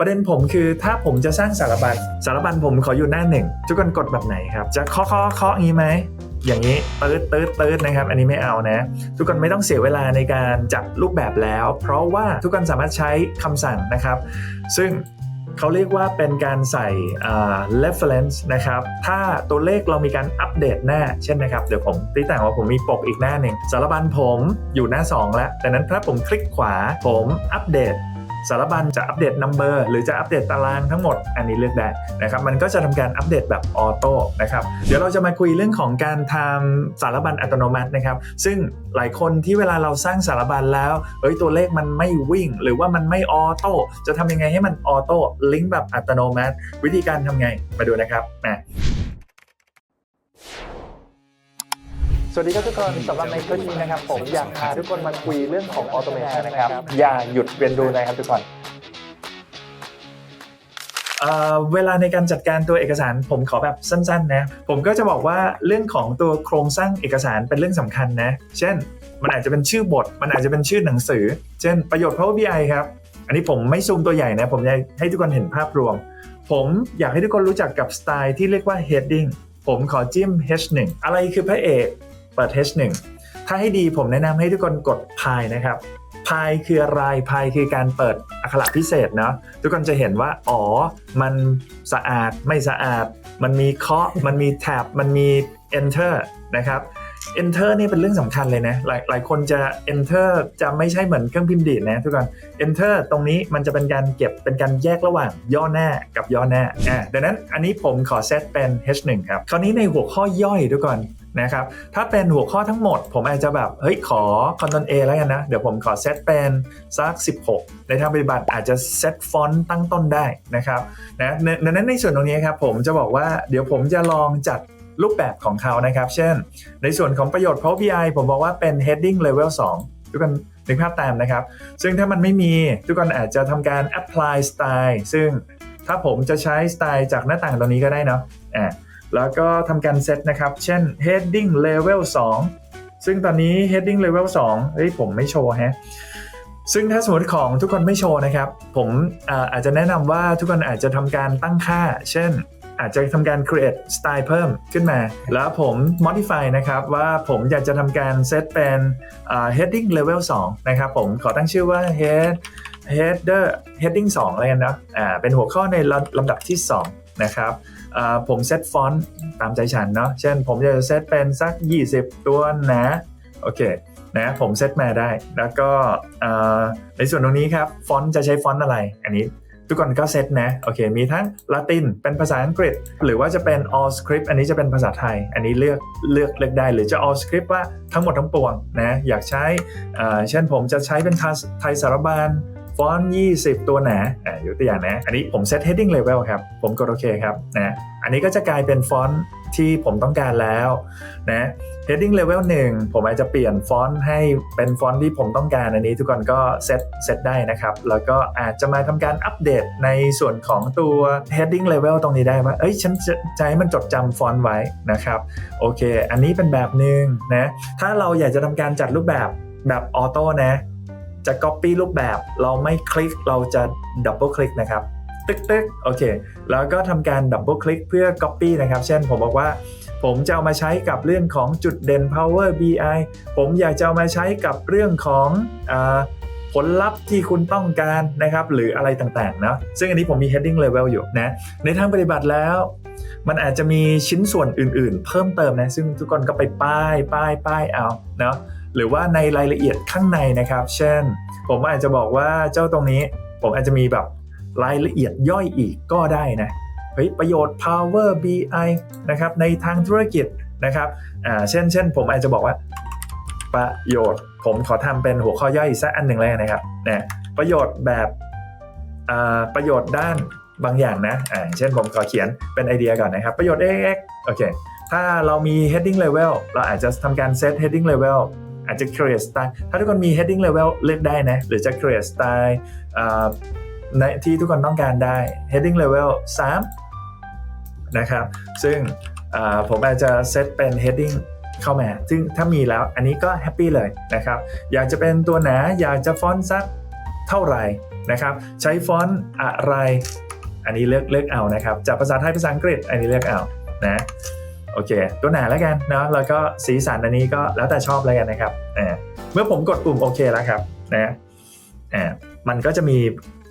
ประเด็นผมคือถ้าผมจะสร้างสารบัญสารบัญผมขออยู่หน้าหนึ่งทุกคนกดแบบไหนครับ จะเคาะเคาะเคาะอย่างนี้ไหมอย่างนี้ตืดตืดตืดนะครับ อันนี้ไม่เอานะ ทุกคนไม่ต้องเสียเวลาในการจัดรูปแบบแล้ว เพราะว่าทุกคนสามารถใช้คำสั่งนะครับ ซึ่งเขาเรียกว่าเป็นการใส่อ่า reference นะครับ ถ้าตัวเลขเรามีการอัปเดตหน้า เช่นนะครับ เดี๋ยวผมตีแต่งว่าผมมีปกอีกหน้าหนึ่งสารบัญผมอยู่หน้า 2 แล้วดังนั้นถ้าผมคลิกขวาผมอัปเดต สารบัญจะอัปเดต number หรือจะอัปเดตตารางทั้งหมด อันนี้เลือกได้นะครับมันก็จะทำการอัปเดตแบบออโต้นะครับเดี๋ยวเราจะมาคุยเรื่องของการทำสารบัญอัตโนมัตินะครับ ซึ่งหลายคนที่เวลาเราสร้างสารบัญแล้วเอ้ยตัวเลขมันไม่วิ่ง หรือว่ามันไม่ออโต้จะทำยังไงให้มันออโต้ลิงก์แบบอัตโนมัติ วิธีการทำไงมาดูนะครับมา สวัสดีครับทุกคนสำหรับในคลิปนี้นะครับ ผมอยากพาทุกคนมาคุยเรื่องของออโตเมชันนะครับ อย่าหยุดเรียนรู้นะครับทุกคนเวลาในการจัดการตัวเอกสารผมขอแบบสั้นๆนะผมก็จะบอกว่าเรื่องของตัวโครงสร้างเอกสารเป็นเรื่องสำคัญนะ เช่น มันอาจจะเป็นชื่อบท มันอาจจะเป็นชื่อหนังสือ เช่น ประโยชน์ Power BI ครับอันนี้ผมไม่ซูมตัวใหญ่นะ ผมอยากให้ทุกคนเห็นภาพรวม ผมอยากให้ทุกคนรู้จักกับสไตล์ที่เรียกว่า heading ผมขอจิ้ม H1 อะไรคือพระเอก เปิด H1 ถ้าให้ดีผมแนะนำให้ทุกคนกดพายนะครับพายคืออะไรพายคือการเปิดอักขระพิเศษเนาะทุกคนจะเห็นว่า อ๋อ มันสะอาดไม่สะอาด มันมีเคาะมันมีแท็บมันมี enter นะครับ enter นี่เป็นเรื่องสำคัญเลยนะหลายหลายคนจะ enter จะไม่ใช่เหมือนเครื่องพิมพ์ดีดนะทุกคน enter ตรงนี้มันจะเป็นการเก็บเป็นการแยกระหว่างย่อหน้ากับย่อหน้าอ่าดังนั้นอันนี้ผมขอเซตเป็น H1 ครับ คราวนี้ในหัวข้อย่อยทุกคน นะครับ ถ้าเป็นหัวข้อทั้งหมด ผมอาจจะแบบ เฮ้ย ขอ Ctrl A แล้วกันนะ เดี๋ยวผมขอเซตเป็นสัก 16 ในทางปฏิบัติอาจจะเซตฟอนต์ตั้งต้นได้นะครับนะในดังนั้นในส่วนตรงนี้ครับผมจะบอกว่าเดี๋ยวผมจะลองจัดรูปแบบของเขานะครับ เช่น ในส่วนของประโยชน์ Power BI ผมบอกว่าเป็น heading level 2 ทุกคนนึกภาพตามนะครับ ซึ่งถ้ามันไม่มีทุกคนอาจจะทำการ apply style ซึ่งถ้าผมจะใช้สไตล์จากหน้าต่างตรงนี้ก็ได้เนาะอ่า แล้วก็ทำการเซตนะครับ เช่น heading level 2 ซึ่งตอนนี้ heading level 2เฮ้ยผมไม่โชว์ฮะซึ่งถ้าสมมติของทุกคนไม่โชว์นะครับ ผมอาอาจจะแนะนำว่าทุกคนอาจจะทำการตั้งค่า เช่น อาจจะทำการ create style เพิ่มขึ้นมา แล้วผม modify นะครับ ว่าผมอยากจะทำการเซตเป็น heading level 2 นะครับ ผมขอตั้งชื่อว่า head header heading 2เลยกันนะอ่าเป็นหัวข้อในลำดับที่ 2 นะครับ ผมเซตฟอนต์ตามใจฉันเนาะเช่นผมจะเซตเป็นสัก 20 ตัวนะโอเคนะผมเซตมาได้ แล้วก็ในส่วนตรงนี้ครับฟอนต์จะใช้ฟอนต์อะไร อันนี้ทุกคนก็เซตนะโอเค มีทั้งละตินเป็นภาษาอังกฤษ หรือว่าจะเป็น all script อันนี้จะเป็นภาษาไทย อันนี้เลือกเลือกเลือกได้หรือจะ all script ว่าทั้งหมดทั้งปวงนะอยากใช้เช่นผมจะใช้เป็นไทยสารบาล ฟอนต์20 ตัวหนาอ่ายกตัวอย่างนะ อันนี้ผมเซต heading level ครับ ผมกดโอเคครับนะอันนี้ก็จะกลายเป็นฟอนต์ที่ผมต้องการแล้วนะ heading level 1 ผมอาจจะเปลี่ยนฟอนต์ให้เป็นฟอนต์ที่ผมต้องการอันนี้ทุกคนก็เซตเซตได้นะครับ แล้วก็อาจจะมาทำการอัปเดตในส่วนของตัว heading level ตรงนี้ได้ว่า เอ้ย ฉันจะจะให้มันจดจำฟอนต์ไว้นะครับ โอเค อันนี้เป็นแบบหนึ่งนะ ถ้าเราอยากจะทำการจัดรูปแบบแบบออโต้นะ จะ copy รูปแบบเราไม่คลิกเราจะ double คลิกนะครับตึกตึกโอเค แล้วก็ทำการ double คลิกเพื่อ copy นะครับ เช่นผมบอกว่า ผมจะเอามาใช้กับเรื่องของจุดเด่น Power BI ผมอยากจะเอามาใช้กับเรื่องของอผลลัพธ์ที่คุณต้องการนะครับ หรืออะไรต่างๆเนาะซึ่งอันนี้ผมมี heading level อยู่นะ ในทางปฏิบัติแล้ว มันอาจจะมีชิ้นส่วนอื่นๆ เพิ่มเติมนะ ซึ่งทุกคนก็ไปป้ายป้ายป้ายเอาเนาะ หรือว่าในรายละเอียดข้างในนะครับ เช่น ผมอาจจะบอกว่าเจ้าตรงนี้ ผมอาจจะมีแบบรายละเอียดย่อยอีกก็ได้นะเฮ้ยประโยชน์ Power BI นะครับในทางธุรกิจนะครับอ่าเช่นเช่นผมอาจจะบอกว่า ประโยชน์ ผมขอทำเป็นหัวข้อย่อยสักอันหนึ่งเลยนะครับนะประโยชน์แบบอ่าประโยชน์ด้านบางอย่างนะอ่าเช่นผมขอเขียนเป็นไอเดียก่อนนะครับ ประโยชน์ x โอเค ถ้าเรามี heading level เราอาจจะทำการ set heading level อาจจะ create style ถ้าทุกคนมี heading level เลือกได้นะ หรือจะ create style ในที่ทุกคนต้องการได้ heading level 3 นะครับ ซึ่งผมอาจจะเซตเป็น heading เข้ามา ซึ่งถ้ามีแล้วอันนี้ก็แฮปปี้เลยนะครับ อยากจะเป็นตัวหนา อยากจะฟอนต์สักเท่าไหร่นะครับ ใช้ฟอนต์อะไร อันนี้เลือกเลือกเอานะครับ จากภาษาไทยภาษาอังกฤษ อันนี้เลือกเอานะ โอเค ตัวหนาแล้วกันเนาะแล้วก็สีสันอันนี้ก็แล้วแต่ชอบแล้วกันนะครับเมื่อผมกดปุ่มโอเคแล้วครับนะมันก็จะมี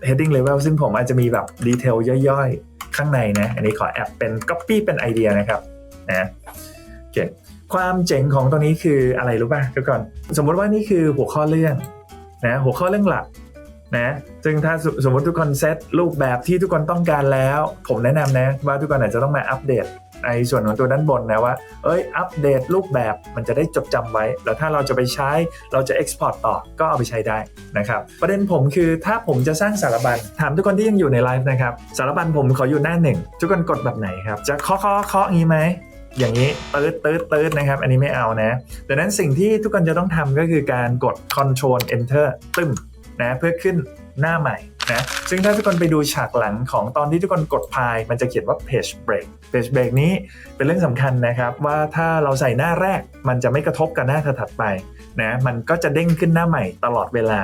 heading level ซึ่งผมอาจจะมีแบบดีเทลย่อยๆ ข้างในนะ อันนี้ขอแอบเป็น copy เป็นไอเดียนะครับนะโอเคความเจ๋งของตัวนี้คืออะไรรู้ป่ะทุกคนสมมติว่านี่คือหัวข้อเรื่องนะหัวข้อเรื่องหลักนะซึ่งถ้าสสมมติทุกคนเซตรูปแบบที่ทุกคนต้องการแล้ว ผมแนะนำนะว่าทุกคนอาจจะต้องมาอัปเดต ในส่วนของตัวด้านบนนะว่า เอ้ย อัปเดตรูปแบบมันจะได้จดจำไว้ แล้วถ้าเราจะไปใช้เราจะ Export ต่อก็เอาไปใช้ได้นะครับ ประเด็นผมคือถ้าผมจะสร้างสารบัญถามทุกคนที่ยังอยู่ในไลฟ์นะครับ สารบัญผมขออยู่หน้าหนึ่งทุกคนกดแบบไหนครับ จะเคาะเคาะเคาะงี้ไหมอย่างนี้ตืดตืดตืดนะครับ อันนี้ไม่เอานะดังนั้นสิ่งที่ทุกคนจะต้องทำก็คือการกด Ctrl Enter ตึ้มนะเพื่อขึ้นหน้าใหม่ นะซึ่งถ้าทุกคนไปดูฉากหลังของตอนที่ทุกคนกดพาย มันจะเขียนว่า Page Break Page Break นี้เป็นเรื่องสำคัญนะครับ ว่าถ้าเราใส่หน้าแรก มันจะไม่กระทบกับหน้าถัดไปนะมันก็จะเด้งขึ้นหน้าใหม่ตลอดเวลา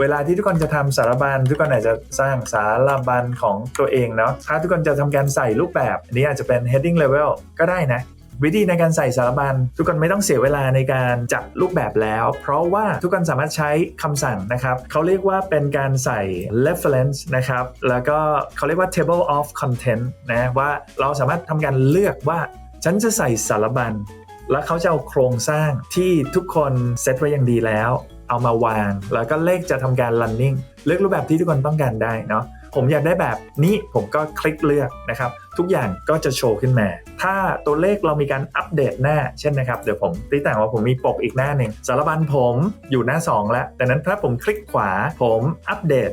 เวลาที่ทุกคนจะทำสารบัญทุกคนอาจจะสร้างสารบัญของตัวเองเนาะถ้าทุกคนจะทำการใส่รูปแบบ อันนี้อาจจะเป็น heading level ก็ได้นะ วิธีในการใส่สารบัญทุกคนไม่ต้องเสียเวลาในการจัดรูปแบบแล้ว เพราะว่าทุกคนสามารถใช้คำสั่งนะครับเขาเรียกว่าเป็นการใส่ reference นะครับแล้วก็เขาเรียกว่า table of content นะว่าเราสามารถทำการเลือกว่าฉันจะใส่สารบัญแล้วเขาจะเอาโครงสร้างที่ทุกคนเซตไว้อย่างดีแล้ว เอามาวาง แล้วก็เลขจะทำการ running เลือกรูปแบบที่ทุกคนต้องการได้เนาะ ผมอยากได้แบบนี้ผมก็คลิกเลือกนะครับ ทุกอย่างก็จะโชว์ขึ้นมา ถ้าตัวเลขเรามีการอัปเดตหน้า เช่นนะครับ เดี๋ยวผมตีแต่งว่าผมมีปกอีกหน้าหนึ่งสารบัญผมอยู่หน้า 2 แล้ว แต่นั้นถ้าผมคลิกขวาผมอัปเดต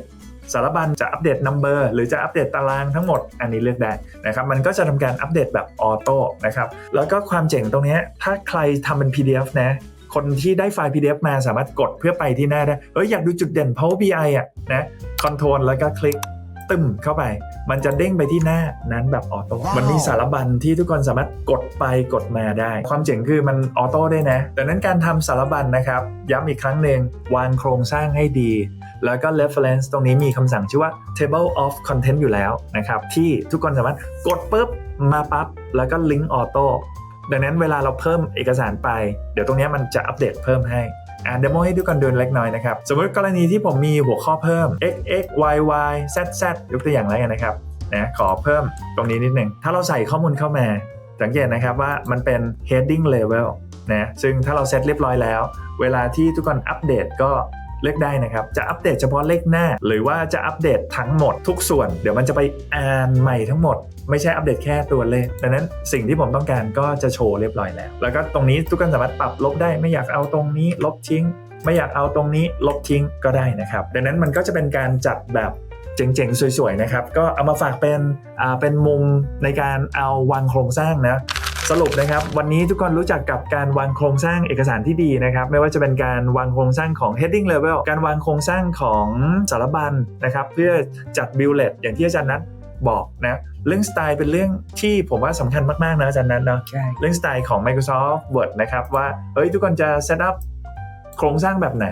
สารบัญจะอัปเดตนัมเบอร์หรือจะอัปเดตตารางทั้งหมดอันนี้เลือกได้นะครับ มันก็จะทำการอัปเดตแบบออโต้นะครับ แล้วก็ความเจ๋งตรงนี้ถ้าใครทำเป็น PDF นะคนที่ได้ไฟล์ PDF มาสามารถกดเพื่อไปที่หน้าได้ เอ้ยอยากดูจุดเด่น Power BI อะนะ คอนโทรลแล้วก็คลิก ตึมเข้าไป มันจะเด้งไปที่หน้านั้นแบบออโต้มันมีสารบัญที่ทุกคนสามารถกดไปกดมาได้ ความเจ๋งคือมันออโต้ได้นะดังนั้นการทำสารบัญนะครับ ย้ำอีกครั้งหนึ่งวางโครงสร้างให้ดี แล้วก็ reference ตรงนี้มีคำสั่งชื่อว่า table of content อยู่แล้วนะครับที่ทุกคนสามารถกดปุ๊บมาปั๊บแล้วก็ link auto ดังนั้นเวลาเราเพิ่มเอกสารไป เดี๋ยวตรงเนี้ยมันจะอัปเดตเพิ่มให้ อ่าเดโมให้ดูกันดูเล็กน้อยนะครับ สมมติกรณีที่ผมมีหัวข้อเพิ่ม x x y y z z ยกตัวอย่างแล้วกันนะครับนะขอเพิ่มตรงนี้นิดหนึ่ง ถ้าเราใส่ข้อมูลเข้ามา สังเกตนะครับว่ามันเป็น heading level นะซึ่งถ้าเราเซตเรียบร้อยแล้ว เวลาที่ทุกคนอัปเดตก็ เลือกได้นะครับ จะอัปเดตเฉพาะเลขหน้า หรือว่าจะอัปเดตทั้งหมดทุกส่วน เดี๋ยวมันจะไปอ่านใหม่ทั้งหมด ไม่ใช่อัปเดตแค่ตัวเลข ดังนั้นสิ่งที่ผมต้องการก็จะโชว์เรียบร้อยแล้ว แล้วก็ตรงนี้ทุกคนสามารถปรับลบได้ไม่อยากเอาตรงนี้ ลบทิ้ง ไม่อยากเอาตรงนี้ลบทิ้งก็ได้นะครับ ดังนั้นมันก็จะเป็นการจัดแบบเจ๋งๆ สวยๆ นะครับ ก็เอามาฝากเป็น อ่า เป็นมุมในการเอาวางโครงสร้างนะ สรุปนะครับวันนี้ทุกคนรู้จักกับการวางโครงสร้างเอกสารที่ดีนะครับไม่ว่าจะเป็นการวางโครงสร้างของ heading level การวางโครงสร้างของสารบัญนะครับเพื่อจัด bullet อย่างที่อาจารย์นัทบอกนะเรื่องสไตล์เป็นเรื่องที่ผมว่าสำคัญมาก ๆ นะอาจารย์นัทเนาะใช่เรื่องสไตล์ของ Microsoft Word นะครับว่าเอ้ยทุกคนจะ set up โครงสร้างแบบไหน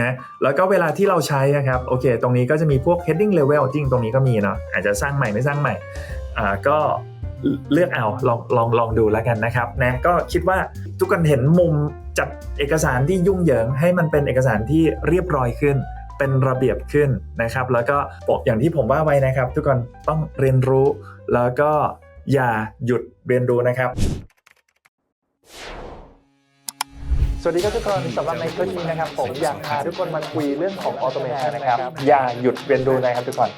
นะแล้วก็เวลาที่เราใช้นะครับโอเค ตรงนี้ก็จะมีพวก heading level จริงตรงนี้ก็มีเนาะอาจจะสร้างใหม่ไม่สร้างใหม่อ่าก็ เลือกเอาลองลองลองดูแล้วกันนะครับนะก็คิดว่าทุกคนเห็นมุมจัดเอกสารที่ยุ่งเหยิง ให้มันเป็นเอกสารที่เรียบร้อยขึ้น เป็นระเบียบขึ้นนะครับ แล้วก็บอกอย่างที่ผมว่าไว้นะครับ ทุกคนต้องเรียนรู้แล้วก็อย่าหยุดเรียนรู้นะครับสวัสดีครับทุกคนสำหรับในคลิปนี้นะครับ ผมอยากพาทุกคนมาคุยเรื่องของออโตเมชันนะครับ อย่าหยุดเรียนรู้นะครับทุกคน